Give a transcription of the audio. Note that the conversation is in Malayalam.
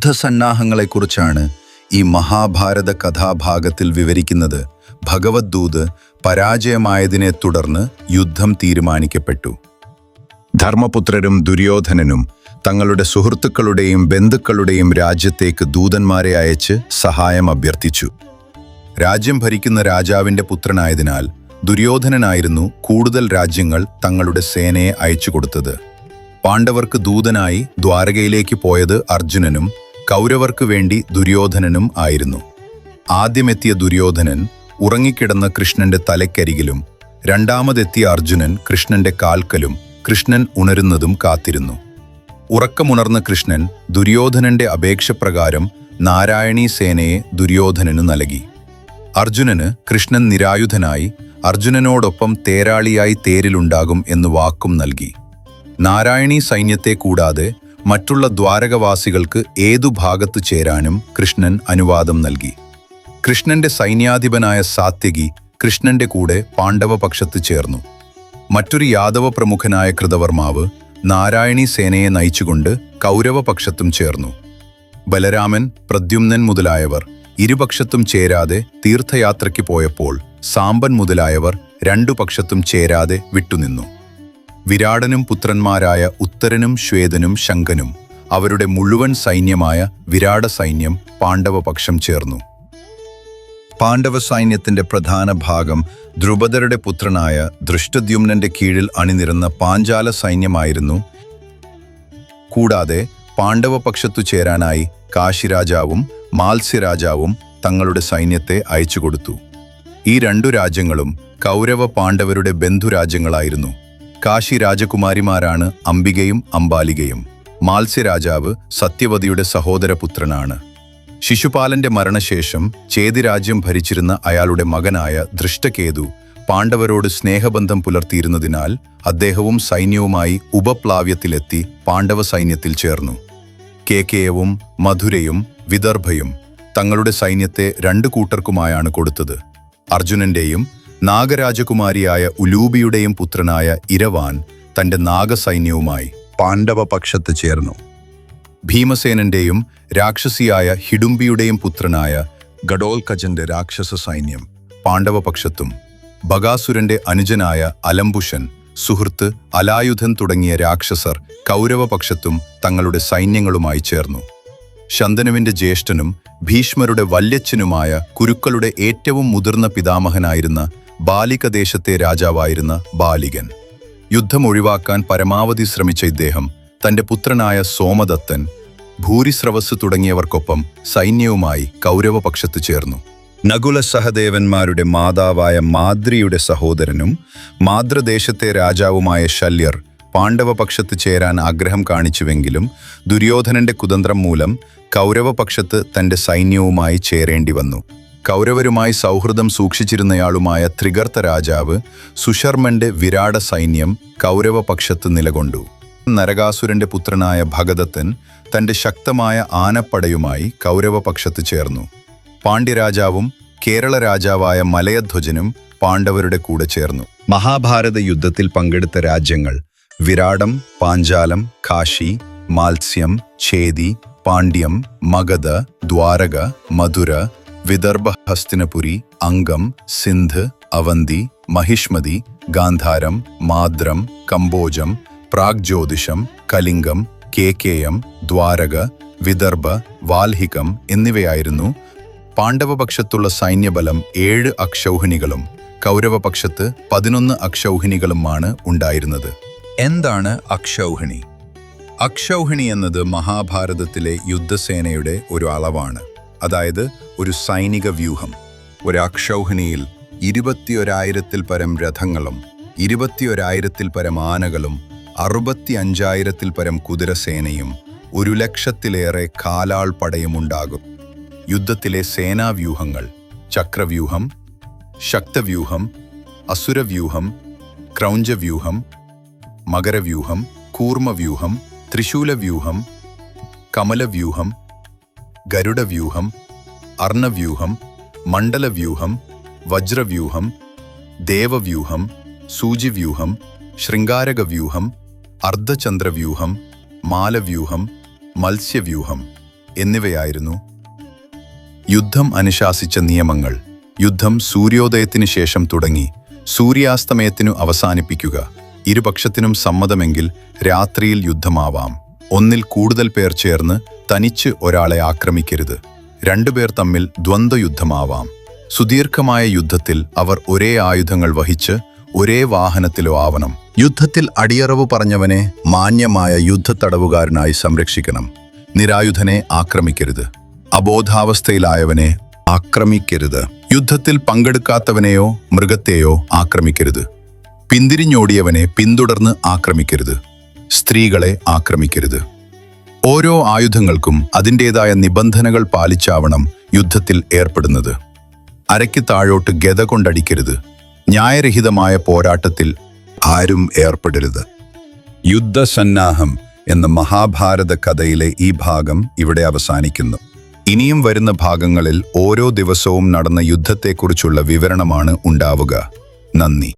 യുദ്ധസന്നാഹങ്ങളെക്കുറിച്ചാണ് ഈ മഹാഭാരത കഥാഭാഗത്തിൽ വിവരിക്കുന്നത്. ഭഗവദ്ദൂത് പരാജയമായതിനെ തുടർന്ന് യുദ്ധം തീരുമാനിക്കപ്പെട്ടു. ധർമ്മപുത്രരും ദുര്യോധനനും തങ്ങളുടെ സുഹൃത്തുക്കളുടെയും ബന്ധുക്കളുടെയും രാജ്യത്തേക്ക് ദൂതന്മാരെ അയച്ച് സഹായം അഭ്യർത്ഥിച്ചു. രാജ്യം ഭരിക്കുന്ന രാജാവിന്റെ പുത്രനായതിനാൽ ദുര്യോധനനായിരുന്നു കൂടുതൽ രാജ്യങ്ങൾ തങ്ങളുടെ സേനയെ അയച്ചു കൊടുത്തത് പാണ്ഡവർക്ക് ദൂതനായി ദ്വാരകയിലേക്ക് പോയത് അർജുനനും കൗരവർക്ക് വേണ്ടി ദുര്യോധനനും ആയിരുന്നു. ആദ്യമെത്തിയ ദുര്യോധനൻ ഉറങ്ങിക്കിടന്ന കൃഷ്ണന്റെ തലക്കരികിലും രണ്ടാമതെത്തിയ അർജുനൻ കൃഷ്ണന്റെ കാൽക്കലും കൃഷ്ണൻ ഉണരുന്നതും കാത്തിരുന്നു. ഉറക്കമുണർന്ന കൃഷ്ണൻ ദുര്യോധനന്റെ അപേക്ഷപ്രകാരം നാരായണീ സേനയെ ദുര്യോധനനു നൽകി. അർജുനന് കൃഷ്ണൻ നിരായുധനായി അർജുനനോടൊപ്പം തേരാളിയായി തേരിലുണ്ടാകും എന്ന് വാക്കും നൽകി. നാരായണീ സൈന്യത്തെ കൂടാതെ മറ്റുള്ള ദ്വാരകവാസികൾക്ക് ഏതു ഭാഗത്തു ചേരാനും കൃഷ്ണൻ അനുവാദം നൽകി. കൃഷ്ണന്റെ സൈന്യാധിപനായ സാത്യകി കൃഷ്ണന്റെ കൂടെ പാണ്ഡവപക്ഷത്ത് ചേർന്നു. മറ്റൊരു യാദവ പ്രമുഖനായ കൃതവർമാവ് നാരായണി സേനയെ നയിച്ചുകൊണ്ട് കൗരവപക്ഷത്തും ചേർന്നു. ബലരാമൻ പ്രദ്യുമ്നൻ മുതലായവർ ഇരുപക്ഷത്തും ചേരാതെ തീർത്ഥയാത്രയ്ക്ക് പോയപ്പോൾ സാമ്പൻ മുതലായവർ രണ്ടു പക്ഷത്തും ചേരാതെ വിട്ടുനിന്നു. വിരാടനും പുത്രന്മാരായ ഉത്തരനും ശ്വേതനും ശങ്കനും അവരുടെ മുഴുവൻ സൈന്യമായ വിരാട സൈന്യം പാണ്ഡവപക്ഷം ചേർന്നു. പാണ്ഡവ സൈന്യത്തിന്റെ പ്രധാന ഭാഗം ദ്രുപദരുടെ പുത്രനായ ദൃഷ്ടദ്യുമ്നന്റെ കീഴിൽ അണിനിരന്ന പാഞ്ചാല സൈന്യമായിരുന്നു. കൂടാതെ പാണ്ഡവപക്ഷത്തു ചേരാനായി കാശിരാജാവും മാത്സ്യരാജാവും തങ്ങളുടെ സൈന്യത്തെ അയച്ചുകൊടുത്തു. ഈ രണ്ടു രാജ്യങ്ങളും കൗരവ പാണ്ഡവരുടെ ബന്ധുരാജ്യങ്ങളായിരുന്നു. കാശി രാജകുമാരിമാരാണ് അംബികയും അംബാലികയും. മാത്സ്യരാജാവ് സത്യവതിയുടെ സഹോദരപുത്രനാണ്. ശിശുപാലന്റെ മരണശേഷം ചേതിരാജ്യം ഭരിച്ചിരുന്ന അയാളുടെ മകനായ ദൃഷ്ടകേതു പാണ്ഡവരോട് സ്നേഹബന്ധം പുലർത്തിയിരുന്നതിനാൽ അദ്ദേഹവും സൈന്യവുമായി ഉപപ്ലാവ്യത്തിലെത്തി പാണ്ഡവ സൈന്യത്തിൽ ചേർന്നു. കേകയവും മധുരയും വിദർഭയും തങ്ങളുടെ സൈന്യത്തെ രണ്ടു കൂട്ടർക്കുമായാണ് കൊടുത്തത്. അർജുനന്റെയും നാഗരാജകുമാരിയായ ഉലൂബിയുടെയും പുത്രനായ ഇരവാൻ തന്റെ നാഗസൈന്യവുമായി പാണ്ഡവ പക്ഷത്ത് ചേർന്നു. ഭീമസേനന്റെയും രാക്ഷസിയായ ഹിഡുംബിയുടെയും പുത്രനായ ഗഡോൽക്കജന്റെ രാക്ഷസ സൈന്യം പാണ്ഡവപക്ഷത്തും ബഗാസുരന്റെ അനുജനായ അലംബുഷൻ സുഹൃത്ത് അലായുധൻ തുടങ്ങിയ രാക്ഷസർ കൗരവപക്ഷത്തും തങ്ങളുടെ സൈന്യങ്ങളുമായി ചേർന്നു. ശന്തനുവിന്റെ ജ്യേഷ്ഠനും ഭീഷ്മരുടെ വല്യച്ഛനുമായ കുരുക്കളുടെ ഏറ്റവും മുതിർന്ന പിതാമഹനായിരുന്ന ബാലിക ദേശത്തെ രാജാവായിരുന്ന ബാലികൻ. യുദ്ധം ഒഴിവാക്കാൻ പരമാവധി ശ്രമിച്ച ഇദ്ദേഹം തന്റെ പുത്രനായ സോമദത്തൻ ഭൂരിസ്രവസ് തുടങ്ങിയവർക്കൊപ്പം സൈന്യവുമായി കൗരവപക്ഷത്ത് ചേർന്നു. നകുല സഹദേവന്മാരുടെ മാതാവായ മാദ്രിയുടെ സഹോദരനും മാതൃദേശത്തെ രാജാവുമായ ശല്യർ പാണ്ഡവപക്ഷത്ത് ചേരാൻ ആഗ്രഹം കാണിച്ചുവെങ്കിലും ദുര്യോധനന്റെ കുതന്ത്രം മൂലം കൗരവപക്ഷത്ത് തന്റെ സൈന്യവുമായി ചേരേണ്ടി വന്നു കൗരവരുമായി സൗഹൃദം സൂക്ഷിച്ചിരുന്നയാളുമായ ത്രികർത്ത രാജാവ് സുശർമന്റെ വിരാട സൈന്യം കൗരവപക്ഷത്ത് നിലകൊണ്ടു. നരകാസുരന്റെ പുത്രനായ ഭഗദത്തൻ തന്റെ ശക്തമായ ആനപ്പടയുമായി കൗരവപക്ഷത്ത് ചേർന്നു. പാണ്ഡ്യരാജാവും കേരള രാജാവായ മലയധ്വജനും പാണ്ഡവരുടെ കൂടെ ചേർന്നു. മഹാഭാരത യുദ്ധത്തിൽ പങ്കെടുത്ത രാജ്യങ്ങൾ വിരാടം പാഞ്ചാലം കാശി മാത്സ്യം ഛേദി പാണ്ഡ്യം മഗധ ദ്വാരക മധുര വിദർഭ ഹസ്തിനപുരി അംഗം സിന്ധ് അവന്തി മഹിഷ്മതി ഗാന്ധാരം മാദ്രം കമ്പോജം പ്രാഗ്ജ്യോതിഷം കലിംഗം കേകേയം ദ്വാരക വിദർഭ വാൽഹികം എന്നിവയായിരുന്നു പാണ്ഡവപക്ഷത്തുള്ള സൈന്യബലം ഏഴ് അക്ഷൗഹിണികളും കൗരവപക്ഷത്ത് പതിനൊന്ന് അക്ഷൗഹിണികളുമാണ് ഉണ്ടായിരുന്നത്. എന്താണ് അക്ഷൗഹിണി? അക്ഷൗഹിണി എന്നത് മഹാഭാരതത്തിലെ യുദ്ധസേനയുടെ ഒരു അളവാണ്. അതായത് ഒരു സൈനിക വ്യൂഹം. ഒരു അക്ഷൗഹിണിയിൽ ഇരുപത്തിയൊരായിരത്തിൽ പരം രഥങ്ങളും ഇരുപത്തിയൊരായിരത്തിൽ പരം ആനകളും അറുപത്തി അഞ്ചായിരത്തിൽ പരം കുതിരസേനയും ഒരു ലക്ഷത്തിലേറെ കാലാൾ പടയുമുണ്ടാകും യുദ്ധത്തിലെ സേനാവ്യൂഹങ്ങൾ ചക്രവ്യൂഹം ശക്തവ്യൂഹം അസുരവ്യൂഹം ക്രൗഞ്ചവ്യൂഹം മകരവ്യൂഹം കൂർമ്മവ്യൂഹം ത്രിശൂലവ്യൂഹം കമലവ്യൂഹം ഗരുഡവ്യൂഹം അർണവ്യൂഹം മണ്ഡലവ്യൂഹം വജ്രവ്യൂഹം ദേവവ്യൂഹം സൂചിവ്യൂഹം ശൃംഗാരകവ്യൂഹം അർദ്ധചന്ദ്രവ്യൂഹം മാലവ്യൂഹം മത്സ്യവ്യൂഹം എന്നിവയായിരുന്നു യുദ്ധം അനുശാസിച്ച നിയമങ്ങൾ. യുദ്ധം സൂര്യോദയത്തിനു ശേഷം തുടങ്ങി. സൂര്യാസ്തമയത്തിനു അവസാനിപ്പിക്കുക. ഇരുപക്ഷത്തിനും സമ്മതമെങ്കിൽ രാത്രിയിൽ യുദ്ധമാവാം. ഒന്നിൽ കൂടുതൽ പേർ ചേർന്ന് തനിച്ച് ഒരാളെ ആക്രമിക്കരുത്. രണ്ടുപേർ തമ്മിൽ ദ്വന്ദ്വയുദ്ധമാവാം. സുദീർഘമായ യുദ്ധത്തിൽ അവർ ഒരേ ആയുധങ്ങൾ വഹിച്ച് ഒരേ വാഹനത്തിലോ ആവണം. യുദ്ധത്തിൽ അടിയറവ് പറഞ്ഞവനെ മാന്യമായ യുദ്ധത്തടവുകാരനായി സംരക്ഷിക്കണം. നിരായുധനെ ആക്രമിക്കരുത്. അബോധാവസ്ഥയിലായവനെ ആക്രമിക്കരുത്. യുദ്ധത്തിൽ പങ്കെടുക്കാത്തവനെയോ മൃഗത്തെയോ ആക്രമിക്കരുത്. പിന്തിരിഞ്ഞോടിയവനെ പിന്തുടർന്ന് ആക്രമിക്കരുത്. സ്ത്രീകളെ ആക്രമിക്കരുത്. ഓരോ ആയുധങ്ങൾക്കും അതിന്റെതായ നിബന്ധനകൾ പാലിച്ചാവണം യുദ്ധത്തിൽ ഏർപ്പെടുന്നത്. അരയ്ക്ക് താഴോട്ട് ഗത കൊണ്ടടിക്കരുത്. ന്യായരഹിതമായ പോരാട്ടത്തിൽ ആരും ഏർപ്പെടരുത്. യുദ്ധസന്നാഹം എന്ന മഹാഭാരത കഥയിലെ ഈ ഭാഗം ഇവിടെ അവസാനിക്കുന്നു. ഇനിയും വരുന്ന ഭാഗങ്ങളിൽ ഓരോ ദിവസവും നടന്ന യുദ്ധത്തെക്കുറിച്ചുള്ള വിവരണമാണ് ഉണ്ടാവുക. നന്ദി.